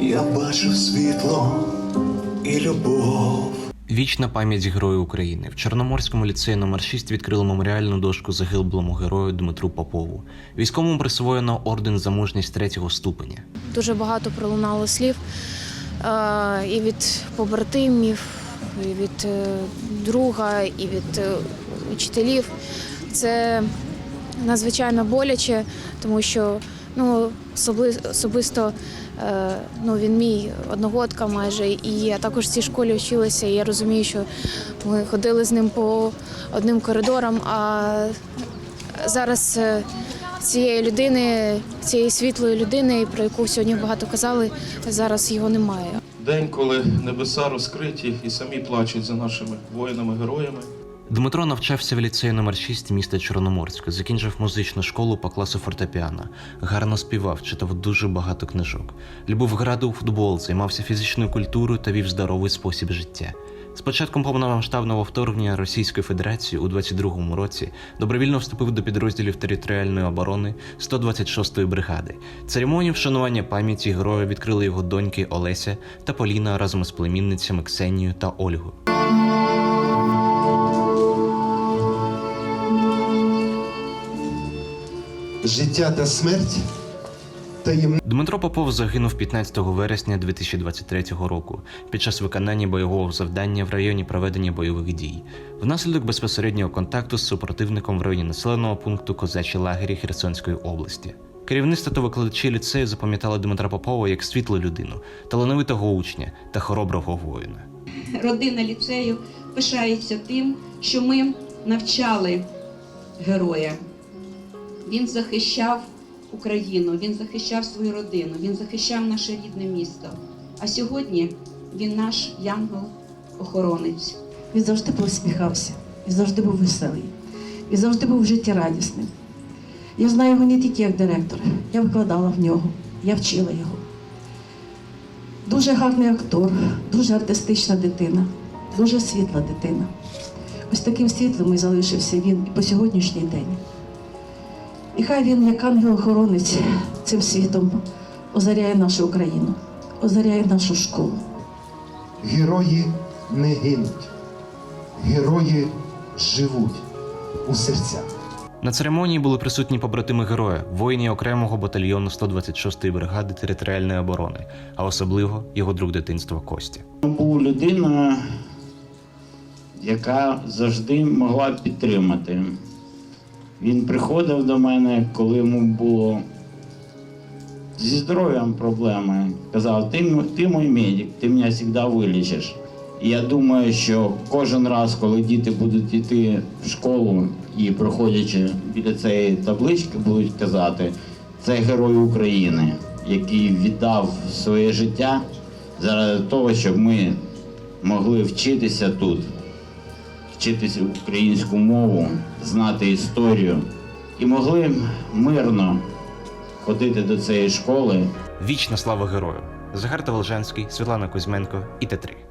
Я бачив світло і любов. Вічна пам'ять Герою України в Чорноморському ліцеї номер 6 відкрили меморіальну дошку загиблому герою Дмитру Попову. Військовому присвоєно орден за мужність третього ступеня. Дуже багато пролунало слів е, і від побратимів, і від е, друга, і від е, учителів. Це надзвичайно боляче, тому що ну, особисто е, ну, він мій одногодка майже, і я також в цій школі вчилася, і я розумію, що ми ходили з ним по одним коридорам, а зараз е, цієї людини, цієї світлої людини, про яку сьогодні багато казали, зараз його немає. День, коли небеса розкриті і самі плачуть за нашими воїнами-героями. Дмитро навчався в ліцеї номер 6 міста Чорноморська, закінчив музичну школу по класу фортепіано, гарно співав, читав дуже багато книжок. Любив грати у футбол, займався фізичною культурою та вів здоровий спосіб життя. З початком повномасштабного вторгнення Російської Федерації у 22-му році добровільно вступив до підрозділів територіальної оборони 126-ї бригади. Церемонію вшанування пам'яті героя відкрили його доньки Олеся та Поліна разом із племінницями Ксенією та Ольгою. Життя та смерть. Дмитро Попов загинув 15 вересня 2023 року під час виконання бойового завдання в районі проведення бойових дій, внаслідок безпосереднього контакту з супротивником в районі населеного пункту Козачі лагері Херсонської області. Керівництво та викладачі ліцею запам'ятали Дмитра Попова як світлу людину, талановитого учня та хороброго воїна. родина ліцею пишається тим, що ми навчали героя. Він захищав Україну, він захищав свою родину, він захищав наше рідне місто. А сьогодні він наш янгол-охоронець. Він завжди посміхався, він завжди був веселий, він завжди був життєрадісним. Я знаю його не тільки як директор, я викладала в нього, я вчила його. Дуже гарний актор, дуже артистична дитина, дуже світла дитина. Ось таким світлим і залишився він і по сьогоднішній день. І хай він, як ангел-охоронець, цим світом озаряє нашу Україну, озаряє нашу школу. Герої не гинуть, герої живуть у серцях. На церемонії були присутні побратими героя, воїні окремого батальйону 126-ї бригади територіальної оборони, а особливо його друг дитинства Костя. був людина, яка завжди могла підтримати. Він приходив до мене, коли йому було зі здоров'ям проблеми. Казав, ти, ти мій медик, ти мене завжди вилічиш. І я думаю, що кожен раз, коли діти будуть йти в школу і проходячи біля цієї таблички, будуть казати, це герой України, який віддав своє життя заради того, щоб ми могли вчитися тут, вчитися українську мову, знати історію і могли мирно ходити до цієї школи Вічна слава герою! Захар Таволжанський, Світлана Кузьменко і Т3.